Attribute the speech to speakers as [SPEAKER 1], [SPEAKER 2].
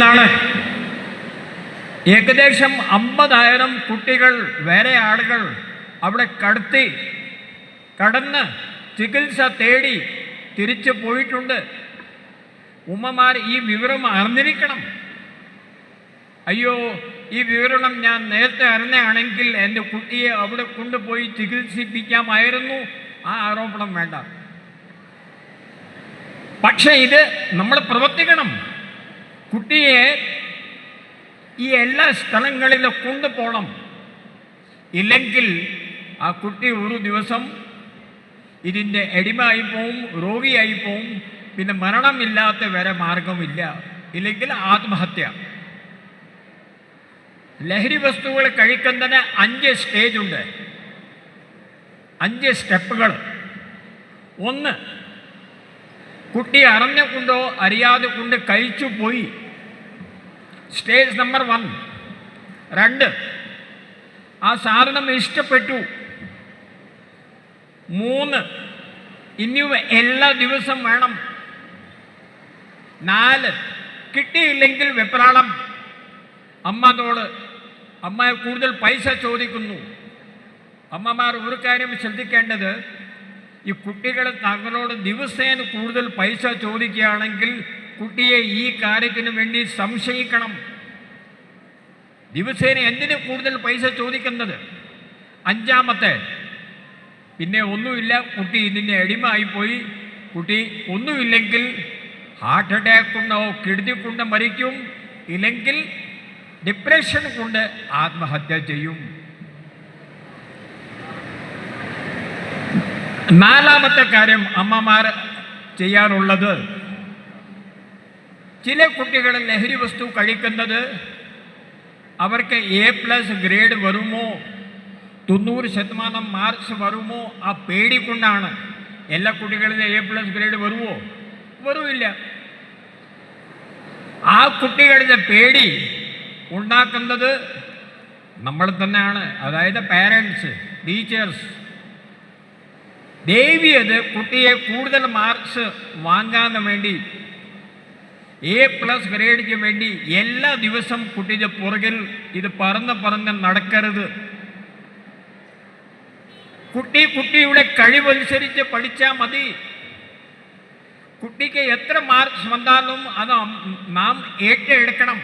[SPEAKER 1] ാണ് ഏകദേശം അമ്പതായിരം കുട്ടികൾ വേറെ ആളുകൾ അവിടെ കടത്തി കടന്ന് ചികിത്സ തേടി തിരിച്ചു പോയിട്ടുണ്ട്. ഉമ്മമാർ ഈ വിവരം അറിഞ്ഞിരിക്കണം. അയ്യോ ഈ വിവരണം ഞാൻ നേരത്തെ അറിഞ്ഞാണെങ്കിൽ എന്റെ കുട്ടിയെ അവിടെ കൊണ്ടുപോയി ചികിത്സിപ്പിക്കാമായിരുന്നു. ആ ആരോപണം വേണ്ട. പക്ഷേ ഇത് നമ്മൾ പ്രവർത്തിക്കണം. കുട്ടിയെ ഈ എല്ലാ സ്ഥലങ്ങളിലും കൊണ്ടുപോകണം. ഇല്ലെങ്കിൽ ആ കുട്ടി ഒരു ദിവസം ഇതിന്റെ അടിമയായി പോവും രോഗിയായി പോവും പിന്നെ മരണമില്ലാത്ത വരെ മാർഗമില്ല. ഇല്ലെങ്കിൽ ആത്മഹത്യ. ലഹരി വസ്തുക്കൾ കഴിക്കുന്നതിന് അഞ്ച് സ്റ്റേജ് ഉണ്ട്. അഞ്ച് സ്റ്റെപ്പുകൾ ഒന്ന് കുട്ടി അറിഞ്ഞുകൊണ്ടോ അറിയാതെ കൊണ്ട് കഴിച്ചു പോയി സ്റ്റേജ് നമ്പർ വൺ. രണ്ട് ആ സാധനം ഇഷ്ടപ്പെട്ടു. മൂന്ന് ഇനിയും എല്ലാ ദിവസം വേണം. നാല് കിട്ടിയില്ലെങ്കിൽ വെപ്രാളം. അമ്മതോട് അമ്മ കൂടുതൽ പൈസ ചോദിക്കുന്നു. അമ്മമാർ ഒരു കാര്യം ശ്രദ്ധിക്കേണ്ടത് ഈ കുട്ടികൾ തങ്ങളോട് ദിവസേന കൂടുതൽ പൈസ ചോദിക്കുകയാണെങ്കിൽ കുട്ടിയെ ഈ കാര്യത്തിന് വേണ്ടി സംശയിക്കണം. ദിവസേന എന്തിനും കൂടുതൽ പൈസ ചോദിക്കുന്നത്? അഞ്ചാമത്തെ പിന്നെ ഒന്നുമില്ല കുട്ടി ഇതിന്റെ അടിമയായിപ്പോയി കുട്ടി ഒന്നുമില്ലെങ്കിൽ ഹാർട്ട് അറ്റാക്ക് കൊണ്ടോ കിടതി കൊണ്ട് മരിക്കും. ഇല്ലെങ്കിൽ ഡിപ്രഷൻ കൊണ്ട് ആത്മഹത്യ ചെയ്യും. നാലാമത്തെ കാര്യം അമ്മമാർ ചെയ്യാറുള്ളത് ചില കുട്ടികൾ ലഹരി വസ്തു കഴിക്കുന്നത് അവർക്ക് എ പ്ലസ് ഗ്രേഡ് വരുമോ? തൊണ്ണൂറ് ശതമാനം മാർക്സ് വരുമോ? ആ പേടിക്കൊണ്ടാണ് എല്ലാ കുട്ടികളിലും എ പ്ലസ് ഗ്രേഡ് വരുമോ? വരുമില്ല. ആ കുട്ടികളുടെ പേടി ഉണ്ടാക്കുന്നത് നമ്മൾ തന്നെയാണ്. അതായത് പാരൻസ് ടീച്ചേഴ്സ് ദേവിയത് കുട്ടിയെ കൂടുതൽ മാർക്സ് വാങ്ങാൻ വേണ്ടി എ പ്ലസ് ഗ്രേഡിക്ക് വേണ്ടി എല്ലാ ദിവസം കുട്ടിയുടെ പുറകിൽ ഇത് പറന്ന് പറന്ന് നടക്കരുത്. കുട്ടി കുട്ടിയുടെ കഴിവനുസരിച്ച് പഠിച്ചാൽ മതി. കുട്ടിക്ക് എത്ര മാർക്സ് വന്നാലും അത് നാം ഏറ്റെടുക്കണം.